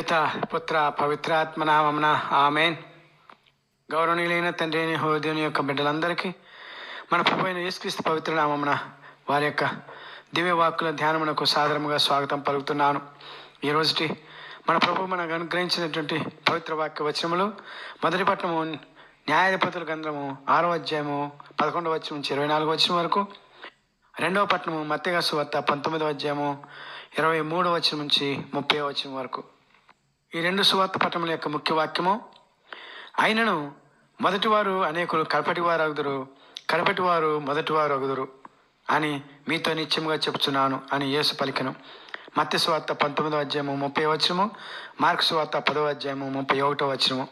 పిత పుత్ర పవిత్రాత్మ నామమున ఆమెన్. గౌరవనీయులైన తండ్రి అయిన హోదేవుని యొక్క బిడ్డలందరికీ మన ప్రభుత్వ యేసుక్రీస్తు పవిత్ర నామమున వారి యొక్క దివ్య వాక్కుల ధ్యానమునకు సాదరముగా స్వాగతం పలుకుతున్నాను. ఈ రోజుటి మన ప్రభు మనకు అనుగ్రహించినటువంటి పవిత్ర వాక్య వచనములు మొదటి పట్టణము న్యాయాధిపతుల గ్రంథము ఆరో అధ్యాయము పదకొండవ వచ్చిన నుంచి ఇరవై నాలుగు వచ్చిన వరకు రెండవ పట్టణము మత్తిగా సువార్త పంతొమ్మిదవ అధ్యాయము ఇరవై మూడవ వచ్చిన నుంచి ముప్పై వచ్చిన వరకు. ఈ రెండు సువార్త పట్టణముల యొక్క ముఖ్య వాక్యము. అయినను మొదటివారు అనేకులు కడపటివారు అగుదురు కడపటివారు మొదటివారు అగుదురు అని మీతో నిత్యముగా చెప్తున్నాను అని యేసు పలికను. మత్స్య స్వార్త పంతొమ్మిదవ అధ్యాయము ముప్పై వచనము మార్క్స్ స్వార్త పదవ అధ్యాయము ముప్పై ఒకటో వచనము.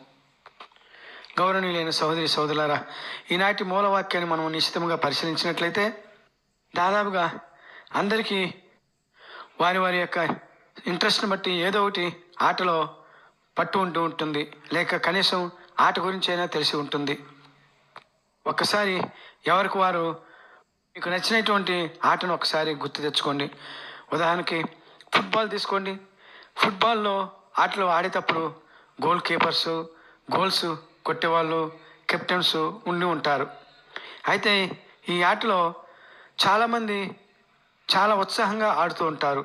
గౌరవనీయులైన సహోదరి సోదరులారా ఈనాటి మూలవాక్యాన్ని మనం నిశ్చితంగా పరిశీలించినట్లయితే దాదాపుగా అందరికీ వారి వారి యొక్క ఇంట్రెస్ట్ని బట్టి ఏదో ఒకటి ఆటలో పట్టు ఉంటూ ఉంటుంది. లేక కనీసం ఆట గురించి అయినా తెలిసి ఉంటుంది. ఒక్కసారి ఎవరికి వారు మీకు నచ్చినటువంటి ఆటను ఒకసారి గుర్తు తెచ్చుకోండి. ఉదాహరణకి ఫుట్బాల్ తీసుకోండి. ఫుట్బాల్లో ఆటలు ఆడేటప్పుడు గోల్ కీపర్స్ గోల్స్ కొట్టేవాళ్ళు కెప్టెన్స్ ఉండి ఉంటారు. అయితే ఈ ఆటలో చాలామంది చాలా ఉత్సాహంగా ఆడుతూ ఉంటారు.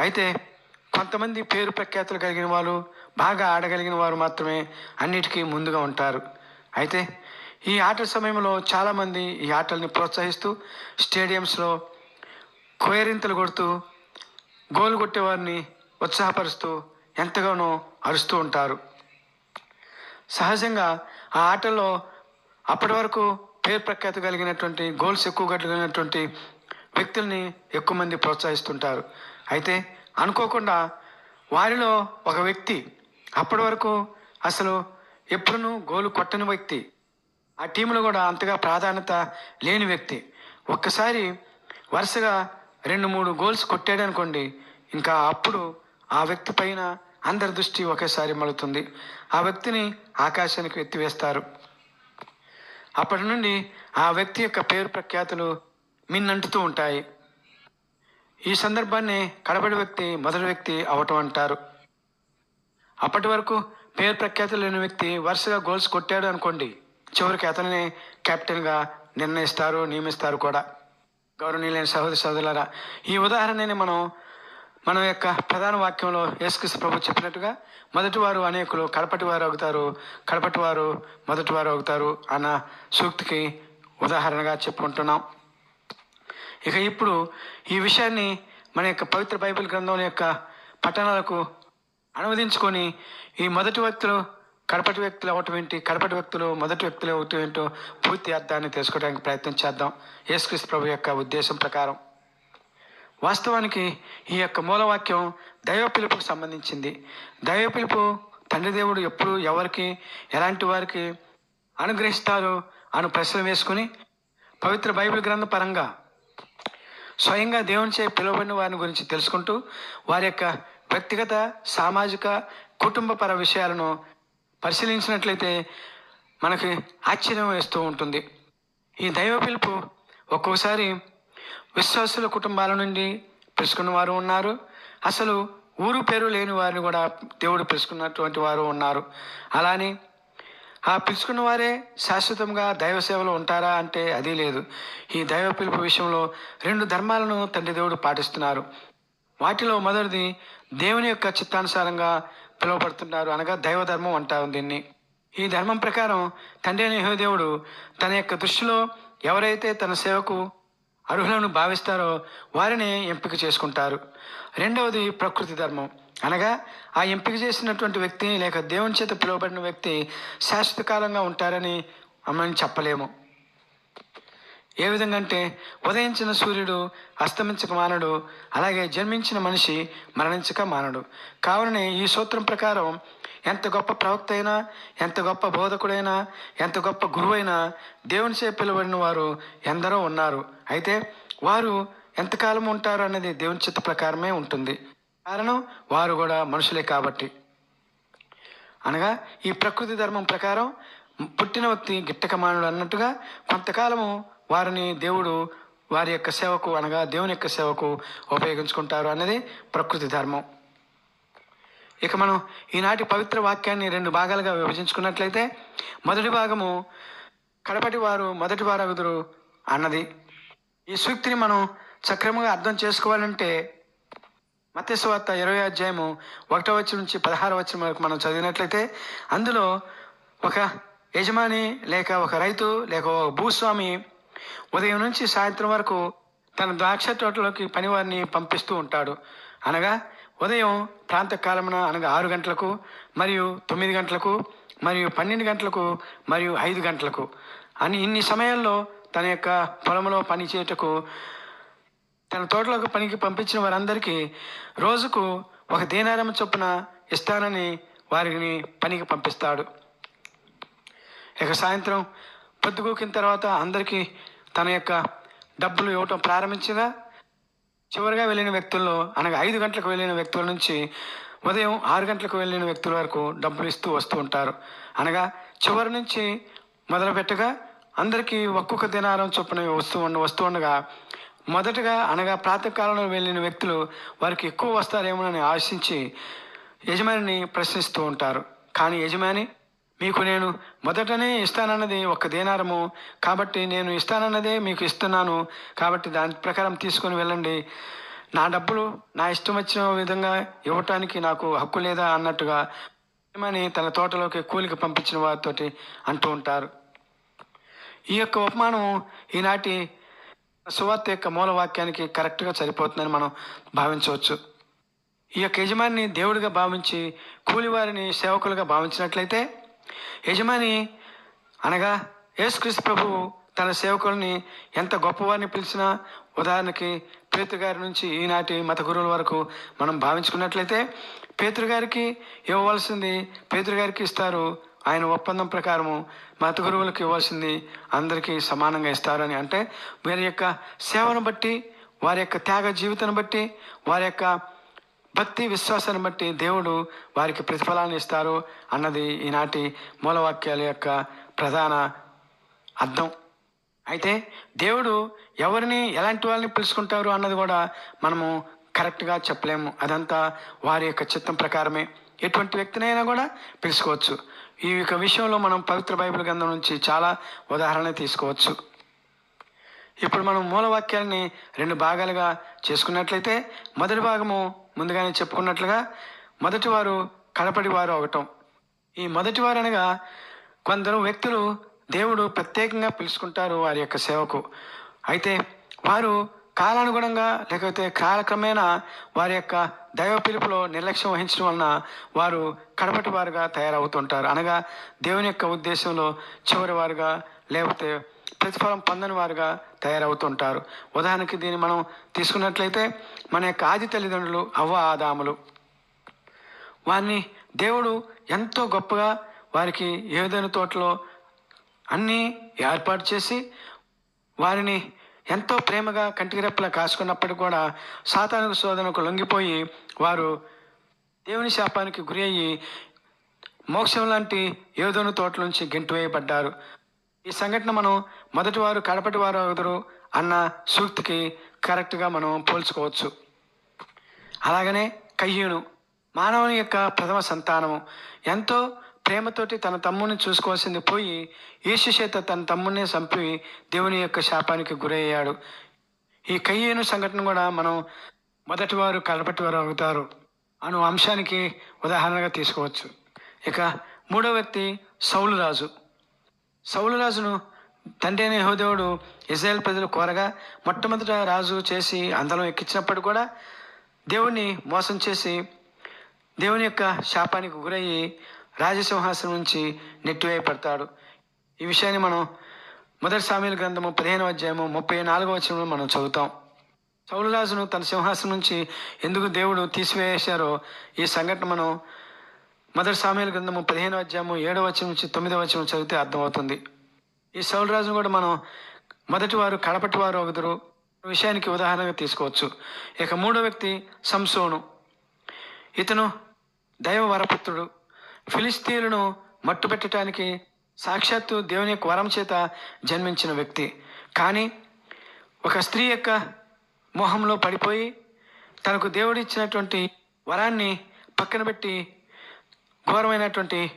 అయితే కొంతమంది పేరు ప్రఖ్యాతులు కలిగిన వాళ్ళు బాగా ఆడగలిగిన వారు మాత్రమే అన్నిటికీ ముందుగా ఉంటారు. అయితే ఈ ఆటల సమయంలో చాలామంది ఈ ఆటల్ని ప్రోత్సహిస్తూ స్టేడియంస్లో కోయరింతలు కొడుతూ గోల్ కొట్టేవారిని ఉత్సాహపరుస్తూ ఎంతగానో అరుస్తూ ఉంటారు. సహజంగా ఆ ఆటలో అప్పటి వరకు పేరు ప్రఖ్యాతి కలిగినటువంటి గోల్స్ ఎక్కువ కలిగినటువంటి వ్యక్తుల్ని ఎక్కువ మంది ప్రోత్సహిస్తుంటారు. అయితే అనుకోకుండా వారిలో ఒక వ్యక్తి అప్పటి వరకు అసలు ఎప్పుడునూ గోలు కొట్టని వ్యక్తి. ఆ టీంలో కూడా అంతగా ప్రాధాన్యత లేని వ్యక్తి. ఒక్కసారి వరుసగా రెండు మూడు గోల్స్ కొట్టాడు అనుకోండి ఇంకా అప్పుడు ఆ వ్యక్తి పైన అందరి దృష్టి ఒకేసారి మలుతుంది ఆ వ్యక్తిని ఆకాశానికి ఎత్తివేస్తారు. అప్పటి నుండి ఆ వ్యక్తి యొక్క పేరు ప్రఖ్యాతులు మిన్నంటుతూ ఉంటాయి. ఈ సందర్భాన్ని కడపడి వ్యక్తి మొదటి వ్యక్తి అవటం అంటారు. అప్పటి వరకు పేరు ప్రఖ్యాతి లేని వ్యక్తి వరుసగా గోల్స్ కొట్టాడు అనుకోండి చివరికి అతనిని కెప్టెన్గా నిర్ణయిస్తారు నియమిస్తారు కూడా. గౌరవనీయులైన సహోదరి సహోదరులారా ఈ ఉదాహరణని మనం మన యొక్క ప్రధాన వాక్యంలో యేసుక్రీస్తు ప్రభు చెప్పినట్టుగా మొదటి వారు అనేకులు కడపటి వారు అవుతారు కడపటి వారు మొదటి వారు అవుతారు అన్న సూక్తికి ఉదాహరణగా చెప్పుకుంటున్నాం. ఇక ఇప్పుడు ఈ విషయాన్ని మన యొక్క పవిత్ర బైబిల్ గ్రంథం యొక్క పట్టణాలకు అనువదించుకొని ఈ మొదటి వ్యక్తులు కడపటి వ్యక్తులు అవటం ఏంటి కడపటి వ్యక్తులు మొదటి వ్యక్తులు అవటం ఏంటో పూర్తి అర్థాన్ని తెలుసుకోవడానికి ప్రయత్నం చేద్దాం. యేసుక్రీస్తు ప్రభు యొక్క ఉద్దేశం ప్రకారం. వాస్తవానికి ఈ యొక్క మూలవాక్యం దైవ పిలుపుకు సంబంధించింది. దైవ పిలుపు తండ్రి దేవుడు ఎప్పుడు ఎవరికి ఎలాంటి వారికి అనుగ్రహిస్తారు అను ప్రశ్న వేసుకుని పవిత్ర బైబిల్ గ్రంథ పరంగా స్వయంగా దేవునిచే పిలువబడిన వారిని గురించి తెలుసుకుంటూ వారి యొక్క వ్యక్తిగత సామాజిక కుటుంబపర విషయాలను పరిశీలించినట్లయితే మనకి ఆశ్చర్యం వేస్తూ ఉంటుంది. ఈ దైవ పిలుపు ఒక్కోసారి విశ్వాసుల కుటుంబాల నుండి పిలుచుకున్న వారు ఉన్నారు. అసలు ఊరు పేరు లేని వారిని కూడా దేవుడు పిలుచుకున్నటువంటి వారు ఉన్నారు. అలానే ఆ పిలుచుకున్న వారే శాశ్వతంగా దైవ సేవలో ఉంటారా అంటే అది లేదు. ఈ దైవ పిలుపు విషయంలో రెండు ధర్మాలను తండ్రి దేవుడు పాటిస్తున్నారు. వాటిలో మొదటిది దేవుని యొక్క చిత్తానుసారంగా పిలువబడుతున్నారు అనగా దైవ ధర్మం అంటారు దీన్ని. ఈ ధర్మం ప్రకారం తండ్రి అయిన దేవుడు తన యొక్క దృష్టిలో ఎవరైతే తన సేవకు అర్హులను భావిస్తారో వారిని ఎంపిక చేసుకుంటారు. రెండవది ప్రకృతి ధర్మం. అనగా ఆ ఎంపిక చేసినటువంటి వ్యక్తి లేక దేవుని చేత పిలువబడిన వ్యక్తి శాశ్వత కాలంగా ఉంటారని మనం చెప్పలేము. ఏ విధంగా అంటే ఉదయించిన సూర్యుడు అస్తమించక మానడు అలాగే జన్మించిన మనిషి మరణించక మానడు. కావుననే ఈ సూత్రం ప్రకారం ఎంత గొప్ప ప్రవక్త అయినా ఎంత గొప్ప బోధకుడైనా ఎంత గొప్ప గురువైనా దేవుని చే పిలువబడిన వారు ఎందరో ఉన్నారు. అయితే వారు ఎంతకాలం ఉంటారు అనేది దేవుని చిత్త ప్రకారమే ఉంటుంది. కారణం వారు కూడా మనుషులే కాబట్టి. అనగా ఈ ప్రకృతి ధర్మం ప్రకారం పుట్టిన వ్యక్తి గిట్టక మానుడు అన్నట్టుగా కొంతకాలము వారిని దేవుడు వారి యొక్క సేవకు అనగా దేవుని యొక్క సేవకు ఉపయోగించుకుంటారు అనేది ప్రకృతి ధర్మం. ఇక మనం ఈనాటి పవిత్ర వాక్యాన్ని రెండు భాగాలుగా విభజించుకున్నట్లయితే మొదటి భాగము కడపటి వారు మొదటి వారగుదురు అన్నది. ఈ సూక్తిని మనం సక్రమంగా అర్థం చేసుకోవాలంటే మత్స్యవార్త ఇరవై అధ్యాయము ఒకటో వచ్చి నుంచి పదహారు వచ్చిన వరకు మనం చదివినట్లయితే అందులో ఒక యజమాని లేక ఒక రైతు లేక ఒక భూస్వామి ఉదయం నుంచి సాయంత్రం వరకు తన ద్రాక్ష తోటలోకి పనివారిని పంపిస్తూ ఉంటాడు. అనగా ఉదయం ప్రాంతకాలమున అనగా ఆరు గంటలకు మరియు తొమ్మిది గంటలకు మరియు పన్నెండు గంటలకు మరియు ఐదు గంటలకు అని ఇన్ని సమయాల్లో తన యొక్క పొలంలో పనిచేయటకు తన తోటలోకి పనికి పంపించిన వారందరికీ రోజుకు ఒక దీనారం చొప్పున ఇస్తానని వారిని పనికి పంపిస్తాడు. ఇక సాయంత్రం పొద్దుగూకిన తర్వాత అందరికీ తన యొక్క డబ్బులు ఇవ్వటం ప్రారంభించగా చివరిగా వెళ్ళిన వ్యక్తుల్లో అనగా ఐదు గంటలకు వెళ్ళిన వ్యక్తుల నుంచి ఉదయం ఆరు గంటలకు వెళ్ళిన వ్యక్తుల వరకు డబ్బులు ఇస్తూ వస్తూ ఉంటారు. అనగా చివరి నుంచి మొదలుపెట్టగా అందరికీ ఒక్కొక్క దినారం చొప్పున వస్తూ ఉండ వస్తూ ఉండగా మొదటగా అనగా ప్రాతకాలంలో వెళ్ళిన వ్యక్తులు వారికి ఎక్కువ వస్తారేమోనని ఆశించి యజమానిని ప్రశ్నిస్తూ ఉంటారు. కానీ యజమాని మీకు నేను మొదటనే ఇస్తానన్నది ఒక దేనారము. కాబట్టి నేను ఇస్తానన్నదే మీకు ఇస్తున్నాను. కాబట్టి దాని ప్రకారం తీసుకొని వెళ్ళండి. నా డబ్బులు నా ఇష్టం వచ్చిన విధంగా ఇవ్వటానికి నాకు హక్కు లేదా? అన్నట్టుగా యజమాని తన తోటలోకి కూలికి పంపించిన వారితోటి అంటూ ఉంటారు. ఈ యొక్క ఉపమానం ఈనాటి సువార్త యొక్క మూల వాక్యానికి కరెక్ట్గా సరిపోతుందని మనం భావించవచ్చు. ఈ యొక్క యజమాని దేవుడిగా భావించి కూలివారిని సేవకులుగా భావించినట్లయితే యజమాని అనగా యేసుక్రీస్తు ప్రభువు తన సేవకుల్ని ఎంత గొప్పవారిని పిలిచినా ఉదాహరణకి పేతృ గారి నుంచి ఈనాటి మత గురువుల వరకు మనం భావించుకున్నట్లయితే పేతురుగారికి ఇవ్వవలసింది పేతృ గారికి ఇస్తారు ఆయన ఒప్పందం ప్రకారము మత గురువులకు ఇవ్వాల్సింది అందరికీ సమానంగా ఇస్తారని. అంటే వీరి యొక్క సేవను బట్టి వారి యొక్క త్యాగ జీవితాన్ని బట్టి వారి యొక్క భక్తి విశ్వాసాన్ని బట్టి దేవుడు వారికి ప్రతిఫలాన్ని ఇస్తారు అన్నది ఈనాటి మూలవాక్యాల యొక్క ప్రధాన అర్థం. అయితే దేవుడు ఎవరిని ఎలాంటి వాళ్ళని పిలుచుకుంటారు అన్నది కూడా మనము కరెక్ట్గా చెప్పలేము. అదంతా వారి యొక్క చిత్తం ప్రకారమే. ఎటువంటి వ్యక్తినైనా కూడా పిలుచుకోవచ్చు. ఈ యొక్క విషయంలో మనం పవిత్ర బైబిల్ గ్రంథం నుంచి చాలా ఉదాహరణ తీసుకోవచ్చు. ఇప్పుడు మనం మూలవాక్యాలని రెండు భాగాలుగా చేసుకున్నట్లయితే మొదటి భాగము ముందుగానే చెప్పుకున్నట్లుగా మొదటి వారు కడపడి వారు అవటం. ఈ మొదటి వారు అనగా కొందరు వ్యక్తులు దేవుడు ప్రత్యేకంగా పిలుచుకుంటారు వారి యొక్క సేవకు. అయితే వారు కాలానుగుణంగా లేకపోతే కాలక్రమేణా వారి యొక్క దైవ పిలుపులో నిర్లక్ష్యం వహించడం వలన వారు కడపటి వారుగా తయారవుతుంటారు. అనగా దేవుని యొక్క ఉద్దేశంలో చివరి వారుగా లేకపోతే ప్రతిఫలం పొందని వారుగా తయారవుతుంటారు. ఉదాహరణకి దీన్ని మనం తీసుకున్నట్లయితే మన యొక్క ఆది తల్లిదండ్రులు అవ్వ ఆదాములు. వారిని దేవుడు ఎంతో గొప్పగా వారికి ఏదైనా తోటలో అన్నీ ఏర్పాటు చేసి వారిని ఎంతో ప్రేమగా కంటికి రెప్పలా కాసుకున్నప్పటికీ కూడా సాతానుకు శోధనకు లొంగిపోయి వారు దేవుని శాపానికి గురి అయ్యి మోక్షం లాంటి ఏదోను తోట నుంచి గెంటు వేయబడ్డారు ఈ సంఘటన మనం మొదటి వారు కడపటి వారు అవుదరు అన్న సూక్తికి కరెక్ట్గా మనం పోల్చుకోవచ్చు. అలాగనే కయ్యూను మానవుని యొక్క ప్రథమ సంతానము. ఎంతో ప్రేమతోటి తన తమ్ముని చూసుకోవాల్సింది పోయి యేసు చేత తన తమ్ముడినే చంపి దేవుని యొక్క శాపానికి గురయ్యాడు. ఈ కయ్యేను సంఘటన కూడా మనం మొదటి వారు కలపటి వారు అవుతారు అను అంశానికి ఉదాహరణగా తీసుకోవచ్చు. ఇక మూడో వ్యక్తి సౌలు రాజు. సౌలు రాజును తండ్రి అయిన యహోదేవుడు ఇజ్రాయెల్ ప్రజలు కోరగా మొట్టమొదట రాజు చేసి అందరం ఎక్కించినప్పుడు కూడా దేవుణ్ణి మోసం చేసి దేవుని యొక్క శాపానికి గురయ్యి రాజసింహాసనం నుంచి నెట్టివేయబడతాడు. ఈ విషయాన్ని మనం మొదటి సామీల గ్రంథము పదిహేను అధ్యాయము ముప్పై నాలుగో వచనంలో మనం చదువుతాం. చౌలరాజును తన సింహాసనం నుంచి ఎందుకు దేవుడు తీసివేశారో ఈ సంఘటన మనం మొదటి సామీల గ్రంథము పదిహేను అధ్యాయము ఏడవ వచనం నుంచి తొమ్మిదవ వచనం చదివితే అర్థమవుతుంది. ఈ సౌలరాజును కూడా మనం మొదటి వారు కడపటి వారు ఒకరు విషయానికి ఉదాహరణగా తీసుకోవచ్చు. ఇక మూడో వ్యక్తి సంసోను. ఇతను దైవ వరపుత్రుడు. ఫిలిస్తీన్లను మట్టుపెట్టడానికి సాక్షాత్తు దేవుని యొక్క వరం చేత జన్మించిన వ్యక్తి. కానీ ఒక స్త్రీ యొక్క మోహంలో పడిపోయి తనకు దేవుడిచ్చినటువంటి వరాన్ని పక్కన పెట్టి ఘోరమైనటువంటి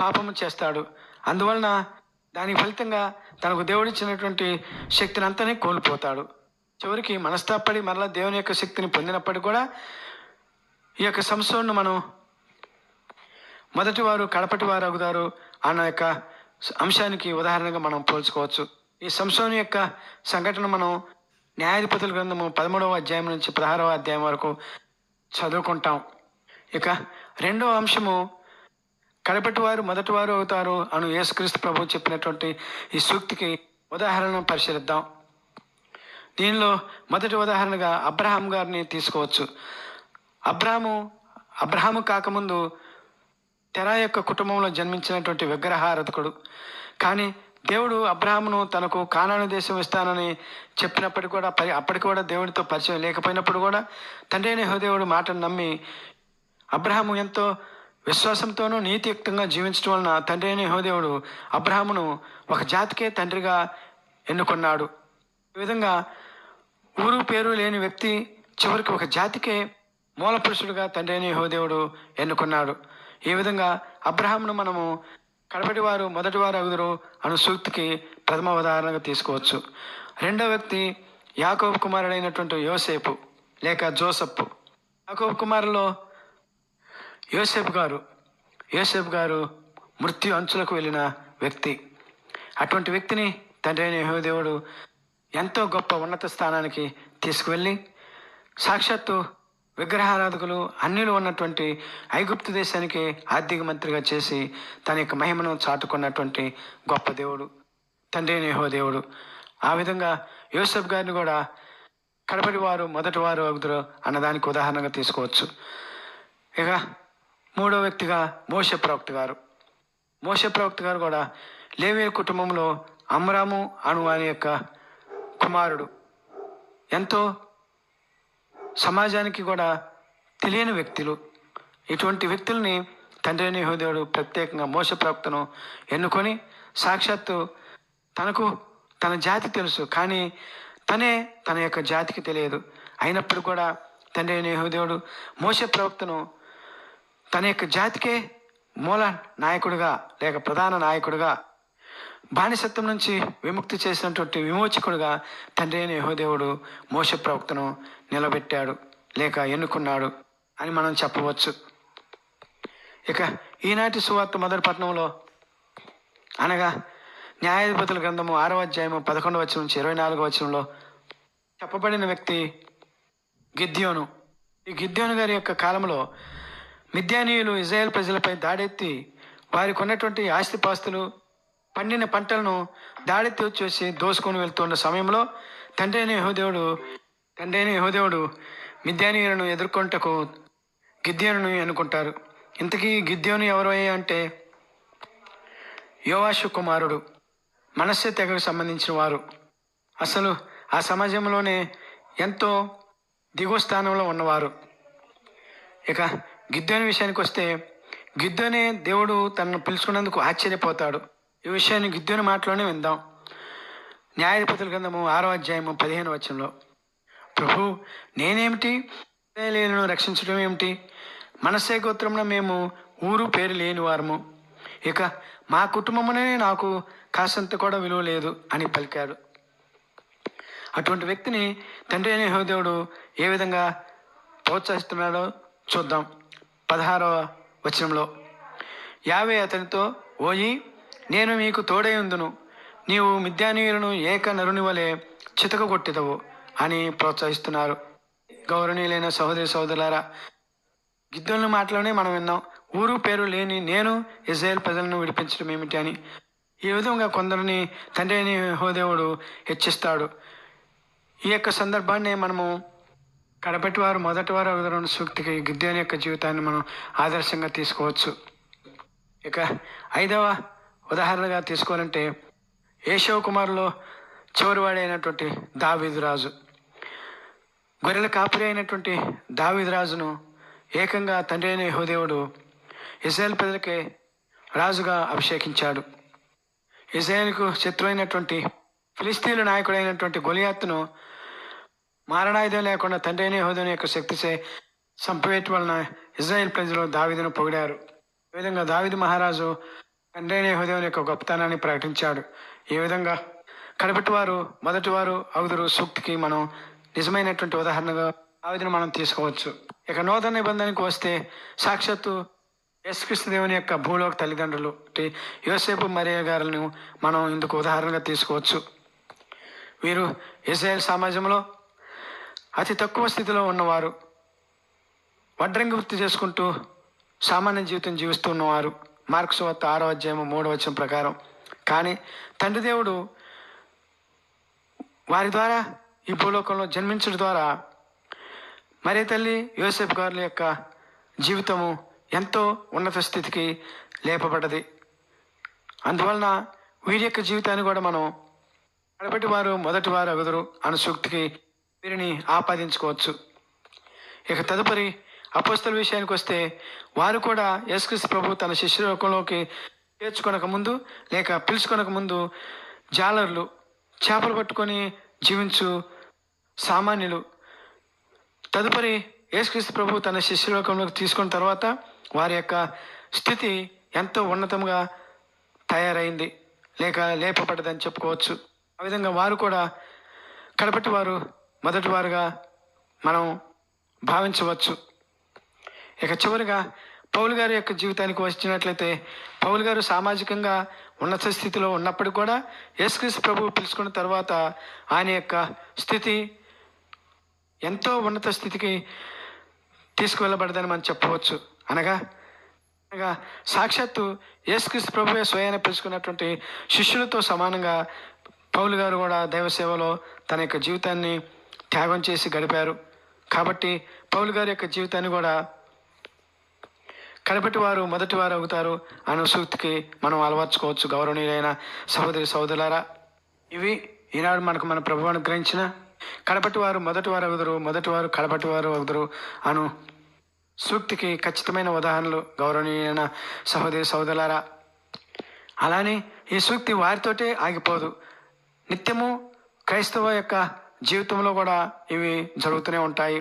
పాపము చేస్తాడు. అందువలన దాని ఫలితంగా తనకు దేవుడిచ్చినటువంటి శక్తిని అంతనే కోల్పోతాడు. చివరికి మనస్తాపడి మరలా దేవుని యొక్క శక్తిని పొందినప్పటికీ కూడా ఈ యొక్క సంస్థను మనం మొదటివారు కడపటి వారు అవుతారు అన్న యొక్క అంశానికి ఉదాహరణగా మనం పోల్చుకోవచ్చు. ఈ సంశోని యొక్క సంఘటన మనం న్యాయాధిపతుల గ్రంథము పదమూడవ అధ్యాయం నుంచి పదహారవ అధ్యాయం వరకు చదువుకుంటాం. ఇక రెండవ అంశము కడపటి వారు మొదటి వారు అవుతారు అను యేసుక్రీస్తు ప్రభు చెప్పినటువంటి ఈ సూక్తికి ఉదాహరణ పరిశీలిద్దాం. దీనిలో మొదటి ఉదాహరణగా అబ్రహాం గారిని తీసుకోవచ్చు. అబ్రాహము అబ్రహాము కాకముందు తెరా యొక్క కుటుంబంలో జన్మించినటువంటి విగ్రహారధకుడు. కానీ దేవుడు అబ్రహామును తనకు కానాను దేశం ఇస్తానని చెప్పినప్పటికీ కూడా పరి అప్పటికి కూడా దేవుడితో పరిచయం లేకపోయినప్పుడు కూడా తండ్రి అయిన యెహోదేవుడు మాటను నమ్మి అబ్రహాము ఎంతో విశ్వాసంతోనూ నీతియుక్తంగా జీవించడం వలన తండ్రి అయిన యెహోదేవుడు అబ్రహామును ఒక జాతికే తండ్రిగా ఎన్నుకున్నాడు. ఈ విధంగా ఊరు పేరు లేని వ్యక్తి చివరికి ఒక జాతికే మూల పురుషుడుగా తండ్రి అయిన యెహోదేవుడు ఎన్నుకున్నాడు. ఈ విధంగా అబ్రహాంను మనము కడపటి వారు మొదటి వారు అగుదురు అను సూక్తికి ప్రథమ ఉదాహరణగా తీసుకోవచ్చు. రెండో వ్యక్తి యాకోబ్ కుమారుడైనటువంటి యోసేపు లేక జోసప్పు యాకోబ్ కుమారులో యోసేపు గారు యోసేపు గారు మృత్యు అంచులకు వెళ్ళిన వ్యక్తి. అటువంటి వ్యక్తిని తండ్రి అయిన యెహోవాదేవుడు ఎంతో గొప్ప ఉన్నత స్థానానికి తీసుకువెళ్ళి సాక్షాత్తు విగ్రహారాధకులు అన్నిలో ఉన్నటువంటి ఐగుప్తు దేశానికి ఆర్థిక మంత్రిగా చేసి తన యొక్క మహిమను చాటుకున్నటువంటి గొప్ప దేవుడు తండ్రి నేహో దేవుడు. ఆ విధంగా యూసఫ్ గారిని కూడా కడపటి వారు మొదటి వారు అవుతురు అన్నదానికి ఉదాహరణగా తీసుకోవచ్చు. ఇక మూడో వ్యక్తిగా మోష ప్రవక్త గారు. మోష ప్రవక్త గారు కూడా లేవే కుటుంబంలో అమరాము అణు అనే యొక్క కుమారుడు. ఎంతో సమాజానికి కూడా తెలియని వ్యక్తులు. ఇటువంటి వ్యక్తుల్ని తండ్రి అయిన ప్రత్యేకంగా మోసప్రాప్తను ఎన్నుకొని సాక్షాత్తు తనకు తన జాతి తెలుసు కానీ తనే తన యొక్క జాతికి తెలియదు. అయినప్పుడు కూడా తండ్రి అయిన యెహోవాదేవుడు మోస ప్రవక్తను తన యొక్క జాతికే మూల నాయకుడిగా లేక ప్రధాన నాయకుడిగా బానిసత్వం నుంచి విముక్తి చేసినటువంటి విమోచకుడుగా తండ్రి అయిన యహోదేవుడు మోస ప్రవక్తను నిలబెట్టాడు లేక ఎన్నుకున్నాడు అని మనం చెప్పవచ్చు. ఇక ఈనాటి సువార్త మొదటి పట్టణంలో అనగా న్యాయాధిపతుల గ్రంథము ఆరవ అధ్యాయము పదకొండవ వచనం నుంచి ఇరవై నాలుగవ వచనంలో చెప్పబడిన వ్యక్తి గిద్యోను. ఈ గిద్యోను గారి యొక్క కాలంలో మిద్యానీయులు ఇజ్రాయెల్ ప్రజలపై దాడెత్తి వారికి ఉన్నటువంటి ఆస్తిపాస్తులు పండిన పంటలను దాడితో వచ్చేసి దోసుకొని వెళ్తున్న సమయంలో తండ్రి అయిన యెహోదేవుడు తండ్రి అయిన యెహోదేవుడు మిద్యానీయులను ఎదుర్కొంటకు గిద్యోను అనుకుంటారు. ఇంతకీ గిద్యోను ఎవరు అంటే? యోవాషు కుమారుడు. మనస్సే తెగకు సంబంధించిన వారు. అసలు ఆ సమాజంలోనే ఎంతో దిగువ స్థానంలో ఉన్నవారు. ఇక గిద్దోని విషయానికి వస్తే గిద్దోనే దేవుడు తనను పిలుచుకున్నందుకు ఆశ్చర్యపోతాడు. ఈ విషయాన్ని గిద్దోని మాటలోనే విందాం. న్యాయాధిపతుల గ్రంథము ఆరో అధ్యాయము పదిహేను వచనంలో ప్రభు నేనేమిటి? లేను రక్షించడం ఏమిటి? మనసే గోత్రంలో మేము ఊరు పేరు లేని వారము. ఇక మా కుటుంబమునే నాకు కాసంత కూడా విలువ లేదు అని పలికాడు. అటువంటి వ్యక్తిని తండ్రి అయిన హోదేవుడు ఏ విధంగా ప్రోత్సహిస్తున్నాడో చూద్దాం. పదహారవ వచనంలో యావే అతనితో ఓయి నేను మీకు తోడై ఉందును నీవు మిద్యానీయులను ఏక నరుని వలె చితకగొట్టెదవు అని ప్రోత్సహిస్తున్నారు. గౌరవనీయులైన సహోదరి సహోదరులారా గిద్దెలను మాటలోనే మనం విన్నాం ఊరు పేరు లేని నేను ఇజ్రాయెల్ ప్రజలను విడిపించడం ఏమిటి అని. ఈ విధంగా కొందరిని తండ్రి అయిన హోదేవుడు హెచ్చిస్తాడు. ఈ యొక్క సందర్భాన్ని మనము కడపటి వారు మొదటి వారు అవతరణ సూక్తికి గిద్యోని యొక్క జీవితాన్ని మనం ఆదర్శంగా తీసుకోవచ్చు. ఇక ఐదవ ఉదాహరణగా తీసుకోవాలంటే ఏషవ కుమారులో చివరివాడైనటువంటి దావీదు రాజు. గొర్రెల కాపురి అయినటువంటి దావీదు రాజును ఏకంగా తండ్రి అయిన యహోదేవుడు ఇజ్రాయెల్ ప్రజలకే రాజుగా అభిషేకించాడు. ఇజ్రాయెల్కు శత్రువైనటువంటి ఫిలిస్తీన్ల నాయకుడైనటువంటి గొలియాత్తును మారణాయుధం లేకుండా తండ్రి అయిన యహోదేవుని యొక్క శక్తిచే సంపవేటి వలన ఇజ్రాయెల్ ప్రజలు దావిదను పొగిడారు. ఈ విధంగా దావిద మహారాజు తండ్రైన హృదయం యొక్క గొప్పతనాన్ని ప్రకటించాడు. ఈ విధంగా? కడపటివారు మొదటివారు మొదటి అవుదురు సూక్తికి మనం నిజమైనటువంటి ఉదాహరణగా ఆవిధను మనం తీసుకోవచ్చు. ఇక నూతన నిబంధనకు వస్తే సాక్షాత్తు యేసుక్రీస్తు దేవుని యొక్క భూలోక తల్లిదండ్రులు అంటే యోసేపు మరియ గారులను మనం ఇందుకు ఉదాహరణగా తీసుకోవచ్చు. వీరు ఇజ్రాయెల్ సమాజంలో అతి తక్కువ స్థితిలో ఉన్నవారు. వడ్రంగి వృత్తి చేసుకుంటూ సామాన్య జీవితం జీవిస్తూ ఉన్నవారు. మార్క్స్ వత్త ఆరో అధ్యాయము మూడో వచ్చిన ప్రకారం. కానీ తండ్రి దేవుడు వారి ద్వారా ఈ భూలోకంలో జన్మించడం ద్వారా మరే తల్లి యోసెఫ్ గారుల యొక్క జీవితము ఎంతో ఉన్నత స్థితికి లేపబడ్డది. అందువలన వీరి యొక్క జీవితాన్ని కూడా మనం కడపటి వారు మొదటి వారు అగుదురు అను సూక్తికి వీరిని ఆపాదించుకోవచ్చు. ఇక తదుపరి అపస్తుల విషయానికి వస్తే వారు కూడా యేసుక్రీస్తు ప్రభు తన శిష్యులోకంలోకి చేర్చుకొనక ముందు లేక పిలుచుకొనక ముందు జాలర్లు చేపలు పట్టుకొని జీవించు సామాన్యులు. తదుపరి యేసుక్రీస్తు ప్రభు తన శిష్యులోకంలోకి తీసుకున్న తర్వాత వారి యొక్క స్థితి ఎంతో ఉన్నతంగా తయారైంది. లేక లేపబడ్డదని చెప్పుకోవచ్చు. ఆ విధంగా వారు కూడా కడపటి వారు మొదటి వారుగా మనం భావించవచ్చు. ఇక చివరిగా పౌలు గారి యొక్క జీవితానికి వచ్చినట్లయితే పౌలు గారు సామాజికంగా ఉన్నత స్థితిలో ఉన్నప్పటికీ కూడా యేసుక్రీస్తు ప్రభువు పిలుచుకున్న తర్వాత ఆయన యొక్క స్థితి ఎంతో ఉన్నత స్థితికి తీసుకువెళ్ళబడదని మనం చెప్పవచ్చు. అనగా అనగా సాక్షాత్తు యేసుక్రీస్తు ప్రభువే స్వయాన్ని పిలుచుకున్నటువంటి శిష్యులతో సమానంగా పౌలు గారు కూడా దైవ సేవలో తన యొక్క జీవితాన్ని త్యాగం చేసి గడిపారు. కాబట్టి పౌలు గారి యొక్క జీవితాన్ని కూడా కడపటి వారు మొదటి వారు అవుతారు అనే సూక్తికి మనం అలవర్చుకోవచ్చు. గౌరవనీయులైన సహోదరి సహోదరులారా ఇవి ఈనాడు మనకు మన ప్రభు అనుగ్రహించిన కడపటి వారు మొదటి వారు అవుదరు మొదటి వారు కడపటి వారు అవుదరు అను సూక్తికి ఖచ్చితమైన ఉదాహరణలు గౌరవనీయమైన సహోదరి సహోదరులారా. అలానే ఈ సూక్తి వారితోటే ఆగిపోదు. నిత్యము క్రైస్తవ యొక్క జీవితంలో కూడా ఇవి జరుగుతూనే ఉంటాయి.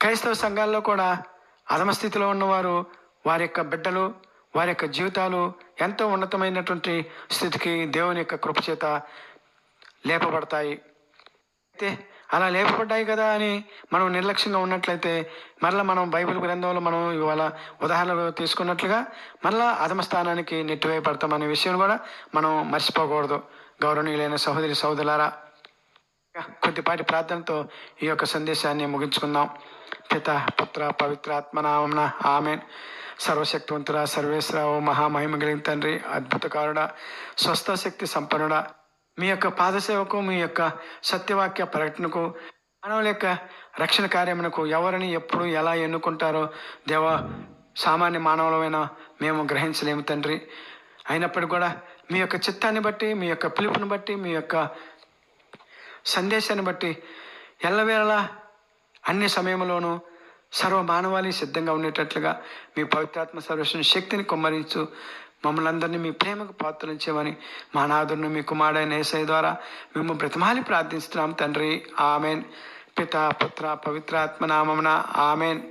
క్రైస్తవ సంఘాల్లో కూడా అధమస్థితిలో ఉన్నవారు వారి యొక్క బిడ్డలు వారి యొక్క జీవితాలు ఎంతో ఉన్నతమైనటువంటి స్థితికి దేవుని యొక్క కృపచేత లేపబడతాయి. అయితే అలా లేపబడ్డాయి కదా అని మనం నిర్లక్ష్యంగా ఉన్నట్లయితే మరలా మనం బైబిల్ గ్రంథంలో మనం ఇవాళ ఉదాహరణలు తీసుకున్నట్లుగా మరలా అధమ స్థానానికి నెట్టివేయబడతాం అనే విషయం కూడా మనం మర్చిపోకూడదు. గౌరవనీయులైన సహోదరి సహోదరులారా కొద్దిపాటి ప్రార్థనతో ఈ యొక్క సందేశాన్ని ముగించుకుందాం. పిత పుత్ర పవిత్ర ఆత్మనామన ఆమె సర్వశక్తివంతుడ సర్వేశ్వరావు మహామహిమ కలిగిన తండ్రి అద్భుతకారుడ స్వస్థ శక్తి సంపన్నుడ మీ యొక్క పాదసేవకు మీ యొక్క సత్యవాక్య ప్రకటనకు మానవుల యొక్క రక్షణ కార్యమునకు ఎవరిని ఎప్పుడు ఎలా ఎన్నుకుంటారో దేవ సామాన్య మానవులమైన మేము గ్రహించలేము తండ్రి. అయినప్పటికీ కూడా మీ యొక్క చిత్తాన్ని బట్టి మీ యొక్క పిలుపుని బట్టి మీ యొక్క సందేశాన్ని బట్టి ఎల్లవేళలా అన్ని సమయంలోనూ సర్వ మానవాళి సిద్ధంగా ఉండేటట్లుగా మీ పవిత్రాత్మ సర్వేశ్వరుని శక్తిని కుమ్మరించు. మమ్మల్ని అందరినీ మీ ప్రేమకు పాత్రలించేవని మా నాదుని మీ కుమారుడైన ఏసై ద్వారా మేము బ్రతిమాలి ప్రార్థిస్తున్నాం తండ్రి. ఆమెన్. పిత పుత్ర పవిత్రాత్మ నామమున ఆమెన్.